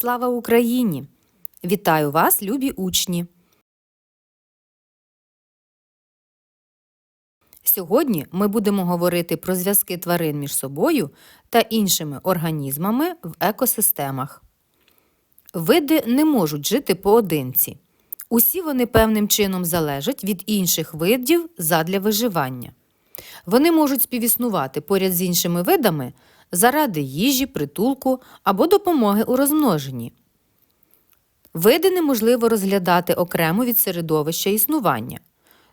Слава Україні! Вітаю вас, любі учні! Сьогодні ми будемо говорити про зв'язки тварин між собою та іншими організмами в екосистемах. Види не можуть жити поодинці. Усі вони певним чином залежать від інших видів задля виживання. Вони можуть співіснувати поряд з іншими видами заради їжі, притулку або допомоги у розмноженні. Види неможливо розглядати окремо від середовища існування.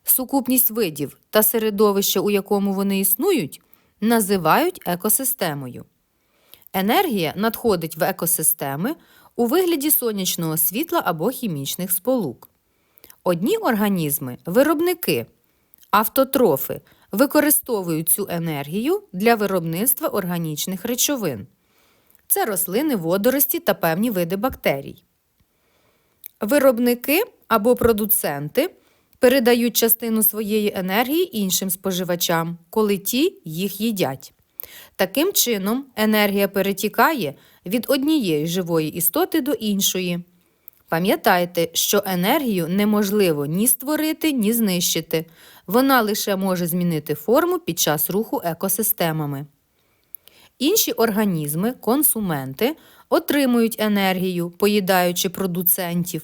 Сукупність видів та середовища, у якому вони існують, називають екосистемою. Енергія надходить в екосистеми у вигляді сонячного світла або хімічних сполук. Одні організми виробники, автотрофи використовують цю енергію для виробництва органічних речовин. Це рослини, водорості та певні види бактерій. Виробники або продуценти передають частину своєї енергії іншим споживачам, коли ті їх їдять. Таким чином, енергія перетікає від однієї живої істоти до іншої. Пам'ятайте, що енергію неможливо ні створити, ні знищити. Вона лише може змінити форму під час руху екосистемами. Інші організми, консументи, отримують енергію, поїдаючи продуцентів.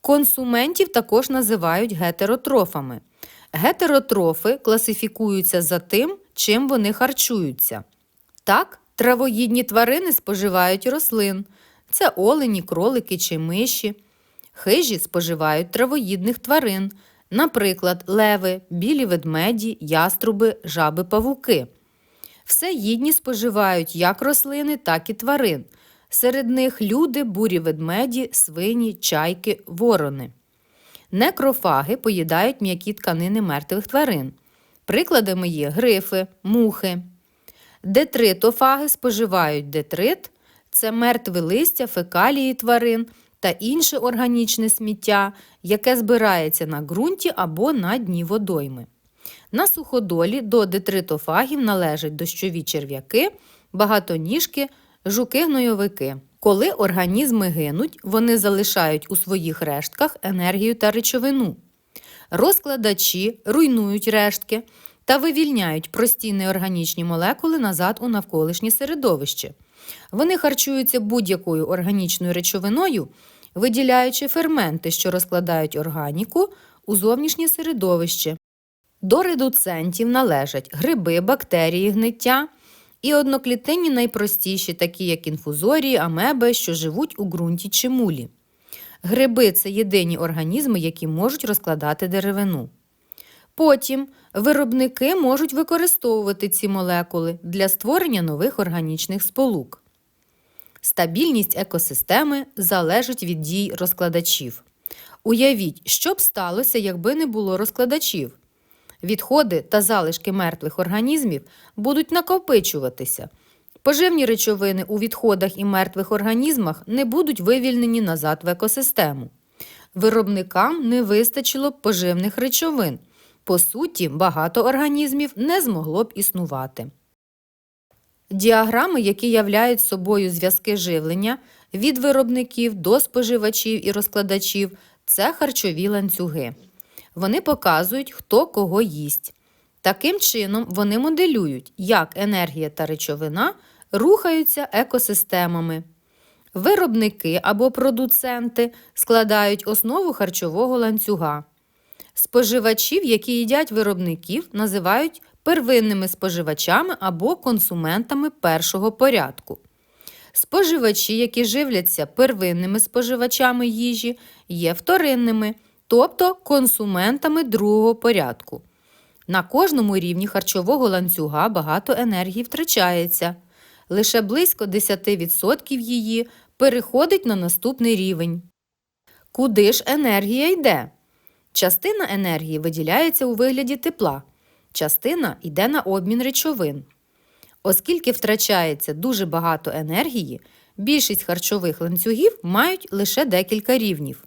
Консументів також називають гетеротрофами. Гетеротрофи класифікуються за тим, чим вони харчуються. Так, травоїдні тварини споживають рослин це олені, кролики чи миші. Хижі споживають травоїдних тварин, наприклад, леви, білі ведмеді, яструби, жаби павуки. Все їдні споживають як рослини, так і тварин. Серед них люди, бурі ведмеді, свині, чайки, ворони. Некрофаги поїдають м'які тканини мертвих тварин. Прикладами є грифи, мухи. Детритофаги споживають детрит, це мертве листя, фекалії тварин та інше органічне сміття, яке збирається на ґрунті або на дні водойми. На суходолі до детритофагів належать дощові черв'яки, багатоніжки, жуки-гнойовики. Коли організми гинуть, вони залишають у своїх рештках енергію та речовину. Розкладачі руйнують рештки та вивільняють прості неорганічні молекули назад у навколишнє середовище. Вони харчуються будь-якою органічною речовиною, виділяючи ферменти, що розкладають органіку у зовнішнє середовище. До редуцентів належать гриби, бактерії, гниття і одноклітинні найпростіші, такі як інфузорії, амеби, що живуть у ґрунті чи мулі. Гриби це єдині організми, які можуть розкладати деревину. Потім виробники можуть використовувати ці молекули для створення нових органічних сполук. Стабільність екосистеми залежить від дій розкладачів. Уявіть, що б сталося, якби не було розкладачів. Відходи та залишки мертвих організмів будуть накопичуватися. Поживні речовини у відходах і мертвих організмах не будуть вивільнені назад в екосистему. Виробникам не вистачило поживних речовин. По суті, багато організмів не змогло б існувати. Діаграми, які являють собою зв'язки живлення від виробників до споживачів і розкладачів, це харчові ланцюги. Вони показують, хто кого їсть. Таким чином, вони моделюють, як енергія та речовина рухаються екосистемами. Виробники або продуценти складають основу харчового ланцюга. Споживачів, які їдять виробників, називають первинними споживачами або консументами першого порядку. Споживачі, які живляться первинними споживачами їжі, є вторинними, тобто консументами другого порядку. На кожному рівні харчового ланцюга багато енергії втрачається. Лише близько 10% її переходить на наступний рівень. Куди ж енергія йде? Частина енергії виділяється у вигляді тепла, частина йде на обмін речовин. Оскільки втрачається дуже багато енергії, більшість харчових ланцюгів мають лише декілька рівнів.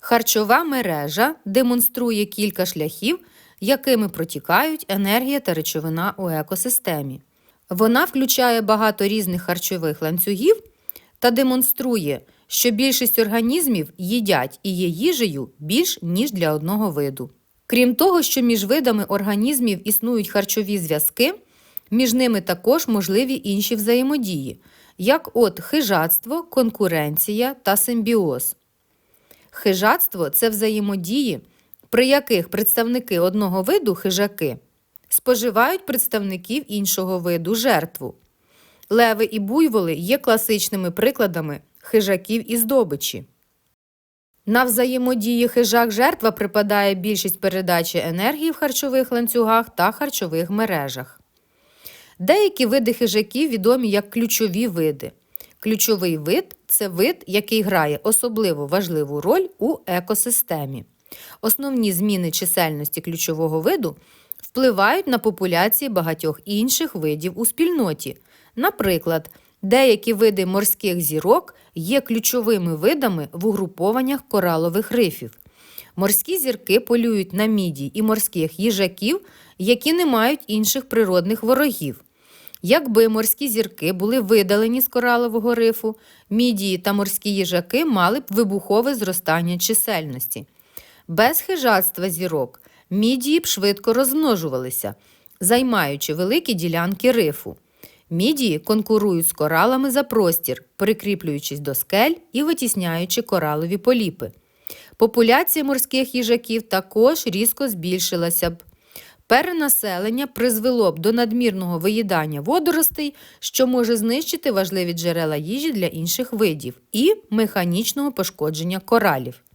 Харчова мережа демонструє кілька шляхів, якими протікають енергія та речовина у екосистемі. Вона включає багато різних харчових ланцюгів та демонструє, що більшість організмів їдять і є їжею більш ніж для одного виду. Крім того, що між видами організмів існують харчові зв'язки, між ними також можливі інші взаємодії, як от хижацтво, конкуренція та симбіоз. Хижацтво це взаємодії, при яких представники одного виду хижаки споживають представників іншого виду жертву. Леви і буйволи є класичними прикладами хижаків і здобичі. На взаємодії хижак-жертва припадає більшість передачі енергії в харчових ланцюгах та харчових мережах. Деякі види хижаків відомі як ключові види. Ключовий вид це вид, який грає особливо важливу роль у екосистемі. Основні зміни чисельності ключового виду впливають на популяції багатьох інших видів у спільноті. Наприклад, деякі види морських зірок є ключовими видами в угрупованнях коралових рифів. Морські зірки полюють на мідій і морських їжаків, які не мають інших природних ворогів. Якби морські зірки були видалені з коралового рифу, мідії та морські їжаки мали б вибухове зростання чисельності. Без хижацтва зірок мідії б швидко розмножувалися, займаючи великі ділянки рифу. Мідії конкурують з коралами за простір, прикріплюючись до скель і витісняючи коралові поліпи. Популяція морських їжаків також різко збільшилася б. Перенаселення призвело б до надмірного виїдання водоростей, що може знищити важливі джерела їжі для інших видів, і механічного пошкодження коралів.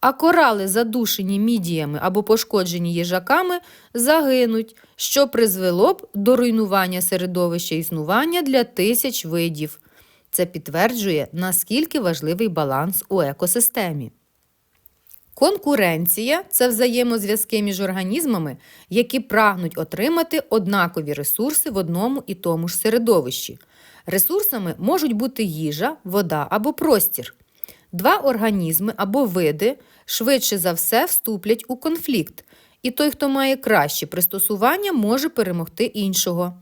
А корали, задушені мідіями або пошкоджені їжаками, загинуть, що призвело б до руйнування середовища існування для тисяч видів. Це підтверджує, наскільки важливий баланс у екосистемі. Конкуренція це взаємозв'язки між організмами, які прагнуть отримати однакові ресурси в одному і тому ж середовищі. Ресурсами можуть бути їжа, вода або простір. Два організми або види швидше за все вступлять у конфлікт, і той, хто має краще пристосування, може перемогти іншого.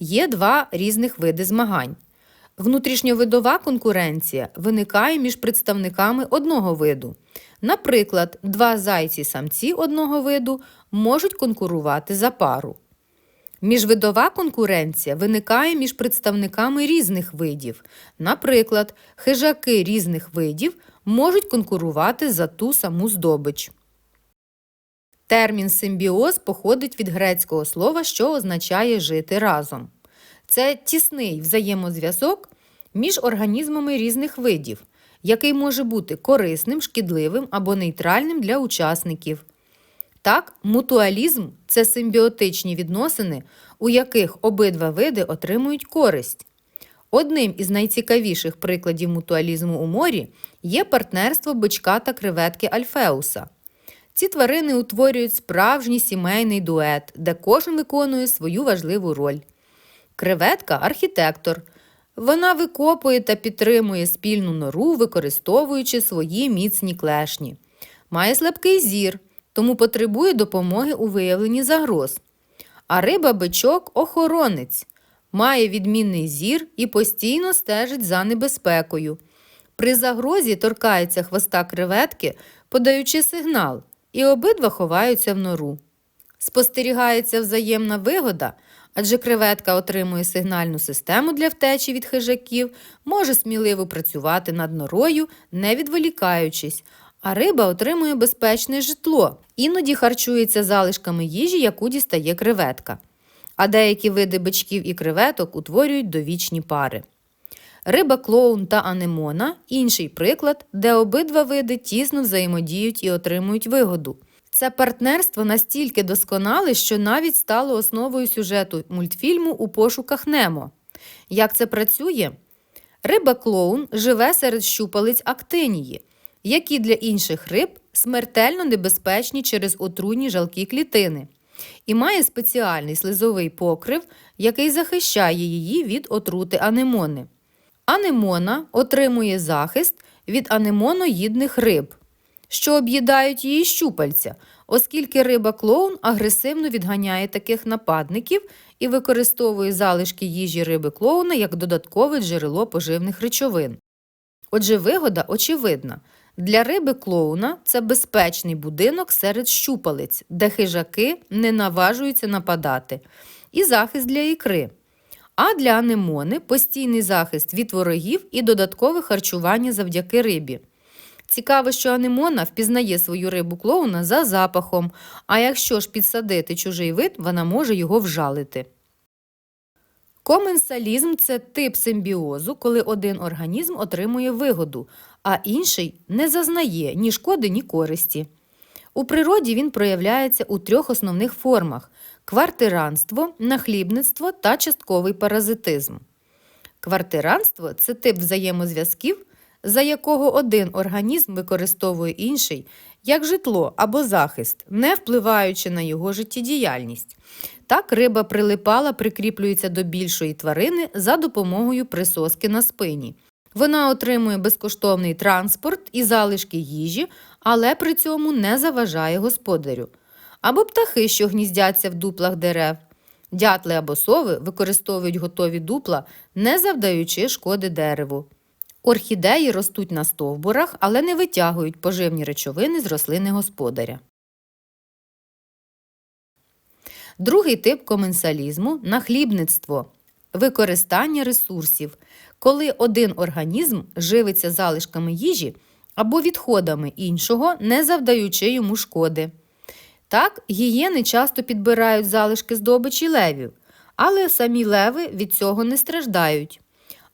Є два різних види змагань. Внутрішньовидова конкуренція виникає між представниками одного виду. Наприклад, два зайці-самці одного виду можуть конкурувати за пару. Міжвидова конкуренція виникає між представниками різних видів. Наприклад, хижаки різних видів можуть конкурувати за ту саму здобич. Термін симбіоз походить від грецького слова, що означає жити разом. Це тісний взаємозв'язок між організмами різних видів, який може бути корисним, шкідливим або нейтральним для учасників. Так, мутуалізм це симбіотичні відносини, у яких обидва види отримують користь. Одним із найцікавіших прикладів мутуалізму у морі є партнерство бичка та креветки Альфеуса. Ці тварини утворюють справжній сімейний дует, де кожен виконує свою важливу роль. Креветка архітектор. Вона викопує та підтримує спільну нору, використовуючи свої міцні клешні. Має слабкий зір, тому потребує допомоги у виявленні загроз. А риба-бичок охоронець. Має відмінний зір і постійно стежить за небезпекою. При загрозі торкається хвоста креветки, подаючи сигнал, і обидва ховаються в нору. Спостерігається взаємна вигода, адже креветка отримує сигнальну систему для втечі від хижаків, може сміливо працювати над норою, не відволікаючись, а риба отримує безпечне житло, іноді харчується залишками їжі, яку дістає креветка. А деякі види бичків і креветок утворюють довічні пари. Риба клоун та анемона інший приклад, де обидва види тісно взаємодіють і отримують вигоду. Це партнерство настільки досконале, що навіть стало основою сюжету мультфільму у пошуках Немо. Як це працює? Риба клоун живе серед щупалиць актинії, які для інших риб смертельно небезпечні через отруйні жалкі клітини, і має спеціальний слизовий покрив, який захищає її від отрути анемони. Анемона отримує захист від анемоноїдних риб, що об'їдають її щупальця, оскільки риба клоун агресивно відганяє таких нападників і використовує залишки їжі риби клоуна як додаткове джерело поживних речовин. Отже, вигода очевидна. Для риби клоуна це безпечний будинок серед щупалець, де хижаки не наважуються нападати, і захист для ікри. А для анемони постійний захист від ворогів і додаткове харчування завдяки рибі. Цікаво, що анемона впізнає свою рибу клоуна за запахом, а якщо ж підсадити чужий вид, вона може його вжалити. Коменсалізм це тип симбіозу, коли один організм отримує вигоду, а інший не зазнає ні шкоди, ні користі. У природі він проявляється у трьох основних формах: квартиранство, нахлібництво та частковий паразитизм. Квартиранство це тип взаємозв'язків, за якого один організм використовує інший як житло або захист, не впливаючи на його життєдіяльність. Так риба прилипала, прикріплюється до більшої тварини за допомогою присоски на спині. Вона отримує безкоштовний транспорт і залишки їжі, але при цьому не заважає господарю. Або птахи, що гніздяться в дуплах дерев. Дятли або сови використовують готові дупла, не завдаючи шкоди дереву. Орхідеї ростуть на стовбурах, але не витягують поживні речовини з рослини господаря. Другий тип коменсалізму нахлібництво використання ресурсів, коли один організм живиться залишками їжі або відходами іншого, не завдаючи йому шкоди. Так, гієни часто підбирають залишки здобичі левів, але самі леви від цього не страждають.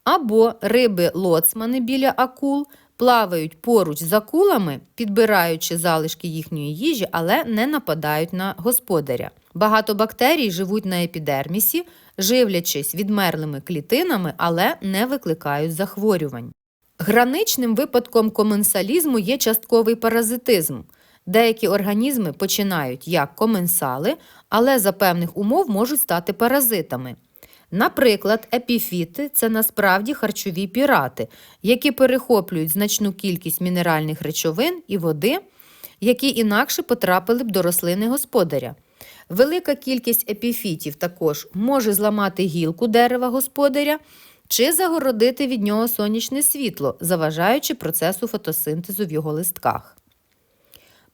Або риби-лоцмани біля акул плавають поруч з акулами, підбираючи залишки їхньої їжі, але не нападають на господаря. Багато бактерій живуть на епідермісі, живлячись відмерлими клітинами, але не викликають захворювань. Граничним випадком коменсалізму є частковий паразитизм. Деякі організми починають як коменсали, але за певних умов можуть стати паразитами. Наприклад, епіфіти це насправді харчові пірати, які перехоплюють значну кількість мінеральних речовин і води, які інакше потрапили б до рослини господаря. Велика кількість епіфітів також може зламати гілку дерева господаря чи загородити від нього сонячне світло, заважаючи процесу фотосинтезу в його листках.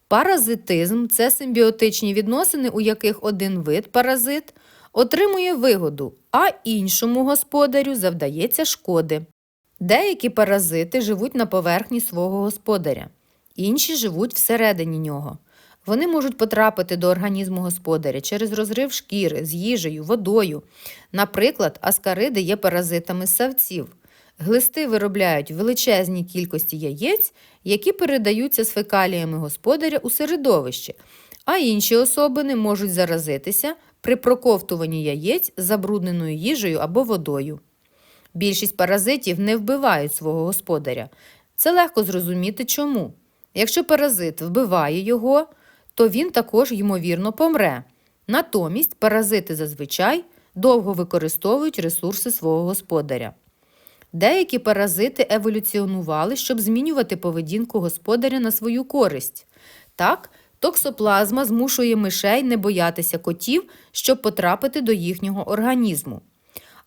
Паразитизм це симбіотичні відносини, у яких один вид паразит отримує вигоду, а іншому господарю завдається шкоди. Деякі паразити живуть на поверхні свого господаря, інші живуть всередині нього. Вони можуть потрапити до організму господаря через розрив шкіри з їжею, водою. Наприклад, аскариди є паразитами ссавців. Глисти виробляють величезні кількості яєць, які передаються з фекаліями господаря у середовище, а інші особини можуть заразитися при проковтуванні яєць забрудненою їжею або водою. Більшість паразитів не вбивають свого господаря. Це легко зрозуміти чому. Якщо паразит вбиває його, то він також, ймовірно, помре. Натомість паразити зазвичай довго використовують ресурси свого господаря. Деякі паразити еволюціонували, щоб змінювати поведінку господаря на свою користь. Так, токсоплазма змушує мишей не боятися котів, щоб потрапити до їхнього організму.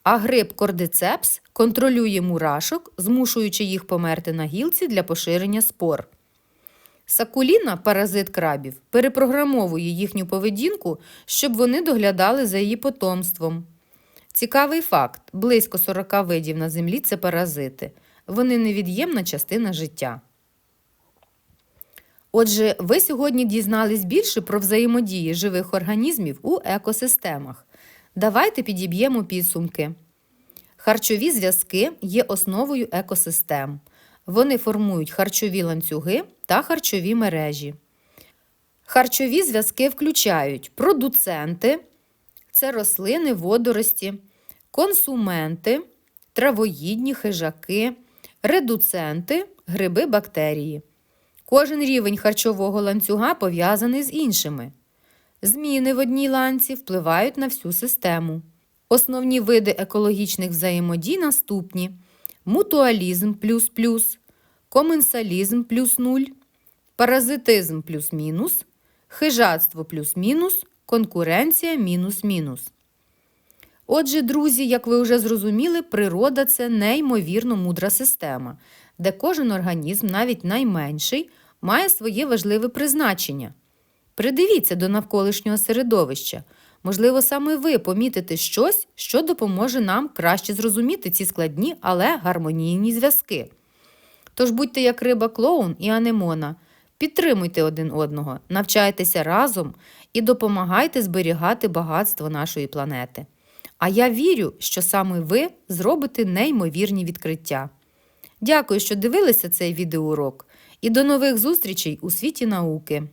А гриб кордицепс контролює мурашок, змушуючи їх померти на гілці для поширення спор. Сакуліна, паразит крабів, перепрограмовує їхню поведінку, щоб вони доглядали за її потомством. Цікавий факт: близько 40 видів на землі це паразити. Вони невід'ємна частина життя. Отже, ви сьогодні дізнались більше про взаємодії живих організмів у екосистемах. Давайте підіб'ємо підсумки. Харчові зв'язки є основою екосистем. Вони формують харчові ланцюги та харчові мережі. Харчові зв'язки включають продуценти це рослини, водорості, консументи, травоїдні хижаки, редуценти, гриби, бактерії. Кожен рівень харчового ланцюга пов'язаний з іншими. Зміни в одній ланці впливають на всю систему. Основні види екологічних взаємодій наступні: мутуалізм плюс плюс, коменсалізм плюс нуль, паразитизм плюс мінус, хижацтво плюс-мінус, конкуренція мінус-мінус. Отже, друзі, як ви вже зрозуміли, природа це неймовірно мудра система, де кожен організм, навіть найменший, має своє важливе призначення. Придивіться до навколишнього середовища. Можливо, саме ви помітите щось, що допоможе нам краще зрозуміти ці складні, але гармонійні зв'язки. Тож будьте як риба клоун і анемона. Підтримуйте один одного, навчайтеся разом і допомагайте зберігати багатство нашої планети. А я вірю, що саме ви зробите неймовірні відкриття. Дякую, що дивилися цей відеоурок, і до нових зустрічей у світі науки!